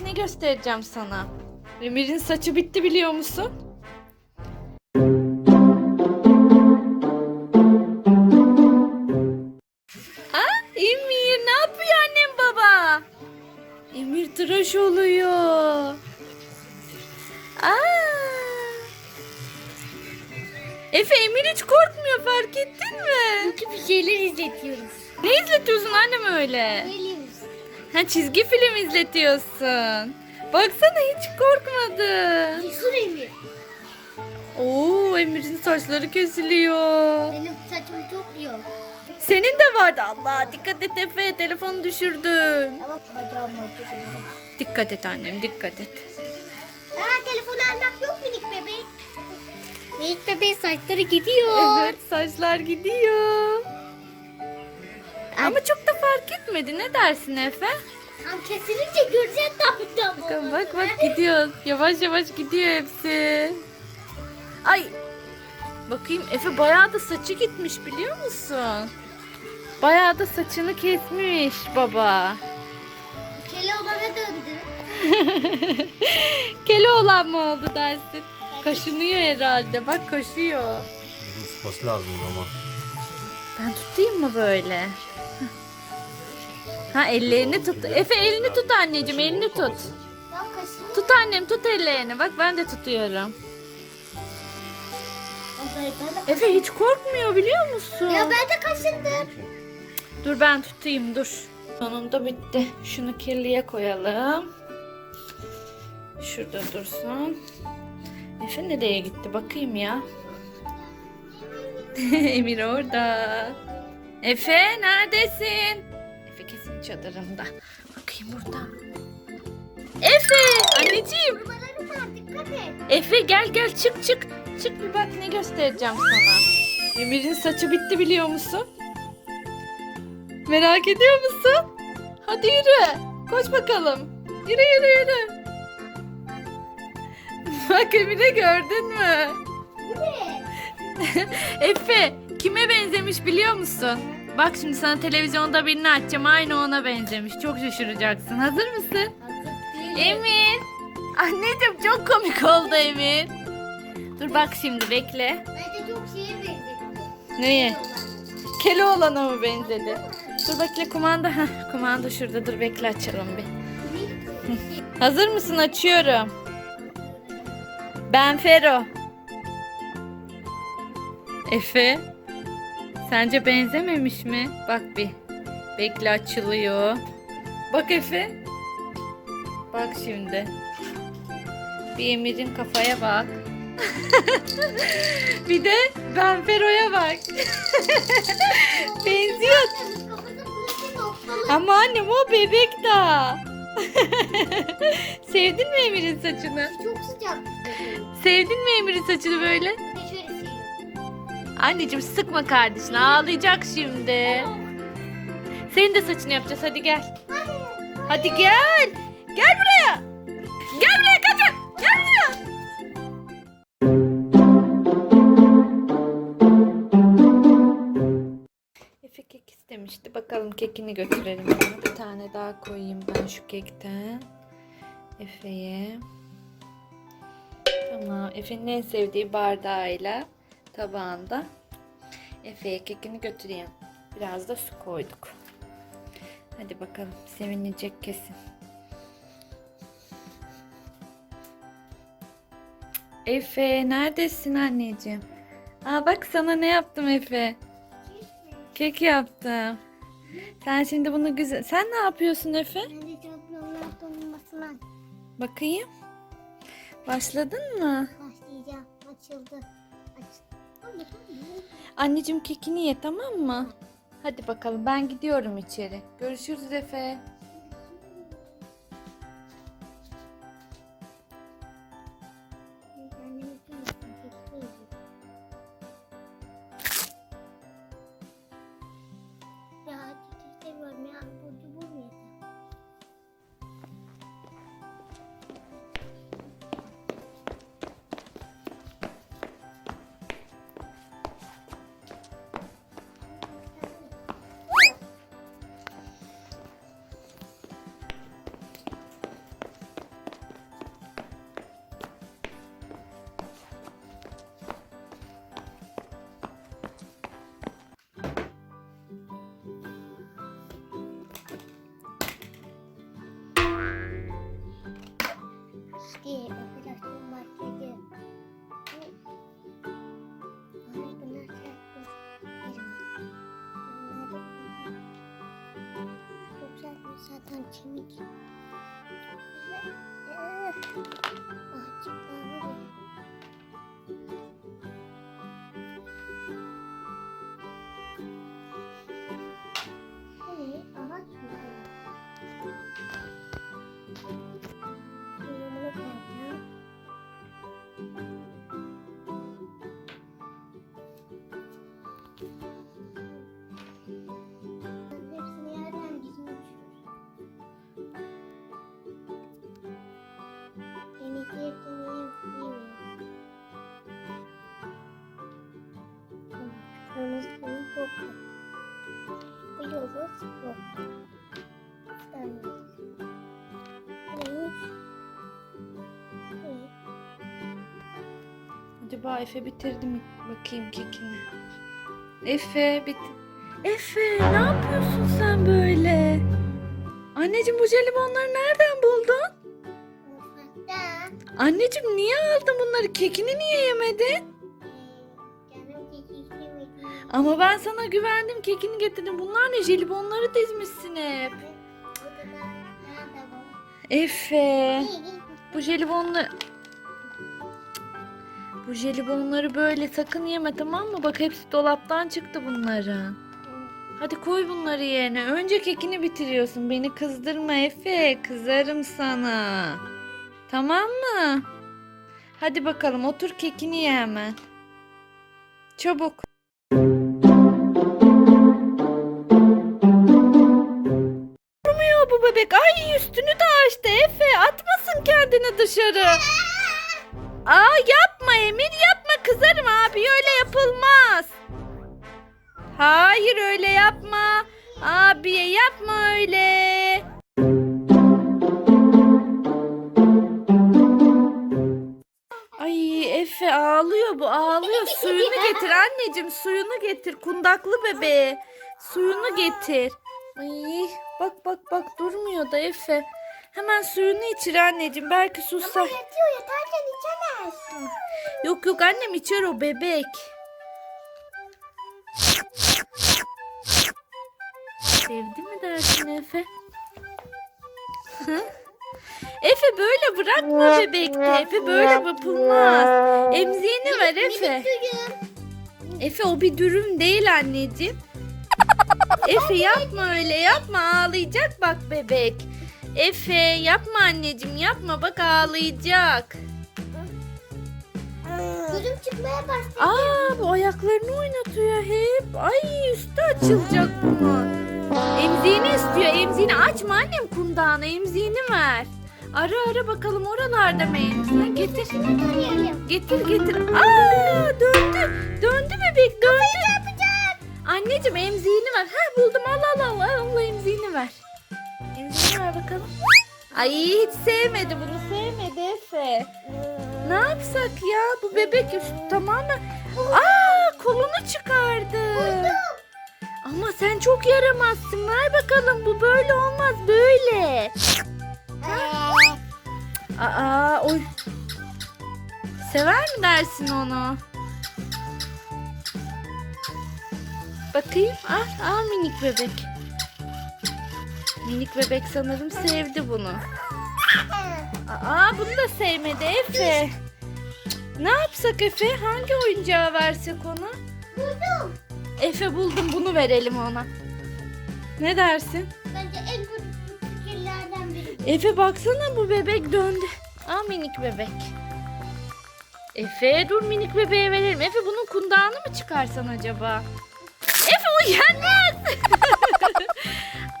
Ne göstereceğim sana? Emir'in saçı bitti biliyor musun? Aa, Emir ne yapıyor annem baba? Emir tıraş oluyor. Aa. Efe Emir hiç korkmuyor fark ettin mi? Çünkü bir şeyler izletiyoruz. Ne izletiyorsun annem öyle? Geliyoruz. Ha çizgi film izletiyorsun. Baksana hiç korkmadı. Cesur Emir. Oo Emir'in saçları kesiliyor. Benim saçım çok yok. Senin de vardı Allah dikkat et Efe telefonu düşürdün. Ama bacağım acıyor. Dikkat et annem dikkat et. Aa telefonu almak yok minik bebek. Minik bebeğin saçları gidiyor. Evet saçlar gidiyor. Ama çok da fark etmedi ne dersin Efe? Tam kesilince göreceğiz tabii tabii. Bakın bak bak gidiyor. Yavaş yavaş gidiyor hepsi. Ay. Bakayım Efe bayağı da saçı gitmiş biliyor musun? Bayağı da saçını kesmiş baba. Keloğlan'a döndü. Keloğlan mı oldu dersin? Kaşınıyor herhalde. Bak kaşıyor. Sıkması lazım ama. Ben tutayım mı böyle? Ha ellerini tut. Efe elini tut anneciğim elini tut. Tut annem tut ellerini. Bak ben de tutuyorum. Efe hiç korkmuyor biliyor musun? Ya ben de kaşındım. Dur ben tutayım dur. Sonunda bitti. Şunu kirliye koyalım. Şurada dursun. Efe nereye gitti bakayım ya. Emir orada. Efe neredesin? Efe kesin çadırında. Bakayım burada. Efe anneciğim. Buraları var dikkat et. Efe gel gel çık çık. Çık bir bak ne göstereceğim sana. Emir'in saçı bitti biliyor musun? Merak ediyor musun? Hadi yürü. Koş bakalım. Yürü yürü yürü. Bak Emir'e gördün mü? Efe kime benzemiş biliyor musun? Bak şimdi sana televizyonda birini açacağım. Aynı ona benzemiş. Çok şaşıracaksın. Hazır mısın? Hazır. Emir. Anneciğim çok komik oldu Emir. Dur bak şimdi bekle. Bence çok şeye benziyor. Neye? Keloğlan'a mı benzedi? Dur bekle kumanda. Heh, kumanda şurada. Dur bekle açalım bir. Hazır mısın? Açıyorum. Ben Fero. Efe. Sence benzememiş mi? Bak bir. Bekle açılıyor. Bak Efe. Bak şimdi. Bir Emir'in kafaya bak. bir de ben Fero'ya bak. Benziyor. Ama annem o bebek daha. Sevdin mi Emir'in saçını? Çok sıcak. Sevdin mi Emir'in saçını böyle? Anneciğim sıkma kardeşini ağlayacak şimdi. Senin de saçını yapacağız hadi gel. Hadi gel. Gel buraya. Gel buraya kaçın. Gel buraya. Efe kek istemişti. Bakalım kekini götürelim. Bir tane daha koyayım ben şu kekten. Efe'ye. Tamam. Efe'nin en sevdiği bardağıyla tabağında. Efe'ye kekini götüreyim. Biraz da su koyduk. Hadi bakalım. Sevinecek kesin. Efe neredesin anneciğim? Aa bak sana ne yaptım Efe. Kek yaptım. Sen şimdi bunu güzel... Sen ne yapıyorsun Efe? Bakayım. Başladın mı? başlayacağım. Açıldı. Açıldı. Anneciğim kekini ye tamam mı? Hadi bakalım ben gidiyorum içeri. Görüşürüz Efe. Sertmiş zaten kemik. Ah çıklandı. Kırmızı kemik yok. Bu yıldız yok. Neymiş? Ne? Acaba Efe bitirdi mi? Bakayım kekini. Efe bit. Efe ne yapıyorsun sen böyle? Anneciğim bu jelibonları nereden buldun? Mutfakta. Anneciğim niye aldın bunları? Kekini niye yemedin? Ama ben sana güvendim. Kekini getirdim. Bunlar ne? Jelibonları dizmişsin hep. Efe. Bu jelibonları... Bu jelibonları böyle sakın yeme tamam mı? Bak hepsi dolaptan çıktı bunların. Hadi koy bunları yerine. Önce kekini bitiriyorsun. Beni kızdırma Efe. Kızarım sana. Tamam mı? Hadi bakalım otur kekini ye hemen. Çabuk. Durmuyor bu bebek. Ay üstünü de açtı Efe. Atmasın kendini dışarı. Aa yapma Emir yapma kızarım abi öyle yapılmaz. Hayır öyle yapma. Abiye yapma öyle. Ağlıyor bu ağlıyor. Suyunu getir anneciğim suyunu getir. Kundaklı bebeğe. Suyunu getir. Ay bak bak bak durmuyor da Efe. Hemen suyunu içir anneciğim. Belki susar. Yatıyor yatarken içemez. Yok yok annem içer o bebek. Sevdi mi dersin Efe? Hı? Efe böyle bırakma bebekte. Efe böyle yapılmaz. Emziğini ver Efe. Efe o bir dürüm değil anneciğim. Efe yapma öyle yapma ağlayacak bak bebek. Efe yapma anneciğim yapma bak ağlayacak. Gözüm çıkmaya başladı. Aa bu ayaklarını oynatıyor hep. Ay üstü açılacak bunun. Emziğini istiyor. Emziğini açma annem kundağını. Emziğini ver. Ara ara bakalım oralarda emziğin? Getir. Getir getir. Aa döndü. Döndü bebek döndü. Anneciğim emziğini ver. Ha buldum al al al. Al al emziğini ver. Emziğini ver bakalım. Ay hiç sevmedi bunu sevmedi Efe. Ne yapsak ya? Bu bebek üst- tamamen... Aa kolunu çıkardı. Ama sen çok yaramazsın. Ver bakalım bu böyle. Sever mi dersin onu? Bakayım. Al, al minik bebek. Minik bebek sanırım sevdi bunu. Aa bunu da sevmedi Efe. Ne yapsak Efe? Hangi oyuncağı versek ona? Buldum. Efe buldum bunu verelim ona. Ne dersin? Bence en kötü fikirlerden biri. Efe baksana bu bebek döndü. Aa minik bebek. Efe dur minik bebeğe verelim. Efe bunun kundağını mı çıkarsan acaba? Efe uyanmaz.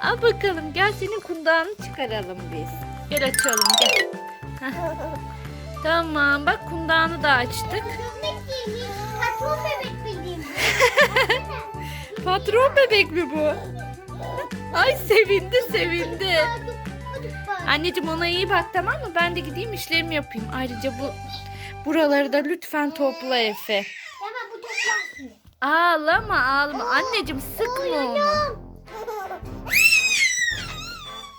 Al bakalım gel senin kundağını çıkaralım biz. Gel açalım gel. Tamam bak kundağını da açtık. Patron bebek bildiğim. Patron bebek mi bu? Ay sevindi sevindi. Anneciğim ona iyi bak tamam mı? Ben de gideyim işlerimi yapayım. Ayrıca bu Buraları da lütfen topla Efe. Hemen bu toplansın. Ağlama ağlama. Anneciğim sıkma onu.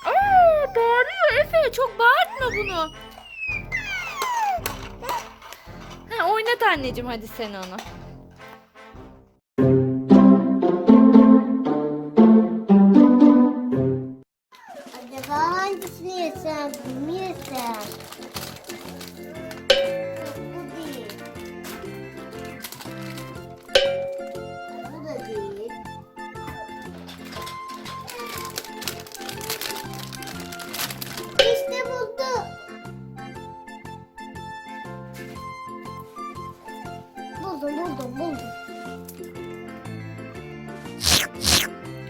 Aa, bağırıyor Efe. Çok bağırtma bunu. Ha, oynat anneciğim hadi sen onu.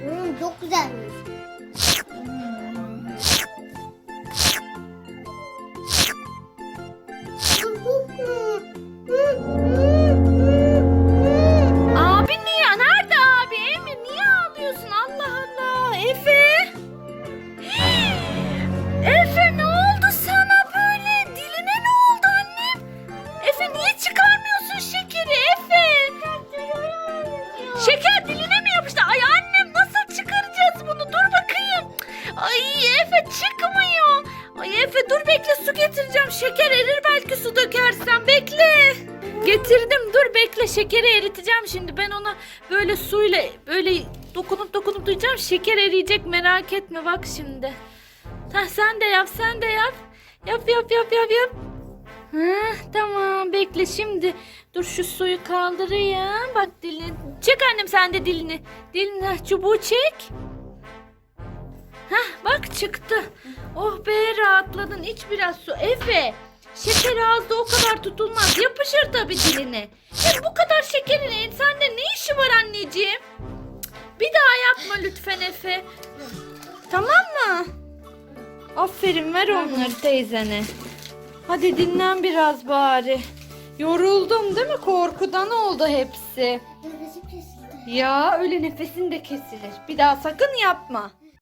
Hmm, çok güzelmiş. Abi niye? Nerede abi? Niye ağlıyorsun? Allah Allah. Efe. Efe ne oldu sana böyle? Diline ne oldu annem? Efe niye çıkarmıyorsun şimdi. Ben ona böyle suyla böyle dokunup dokunup duyacağım. Şeker eriyecek merak etme bak şimdi. Ha, sen de yap sen de yap. Yap yap yap yap yap. Ha, tamam bekle şimdi. Dur şu suyu kaldırayım. Bak dilini. Çek annem sen de dilini. Dilini çubuğu çek. Hah bak çıktı. Oh be rahatladın. İç biraz su. Efe. Şeker ağızda o kadar tutulmaz. Yapışır tabii diline. Hem bu kadar şekerin sende ne işi var anneciğim? Cık, Bir daha yapma lütfen Efe. Tamam mı? Aferin ver onları teyzene. Hadi dinlen biraz bari. Yoruldum değil mi? Korkudan oldu hepsi. Nefesim kesildi. Ya öyle nefesin de kesilir. Bir daha sakın yapma.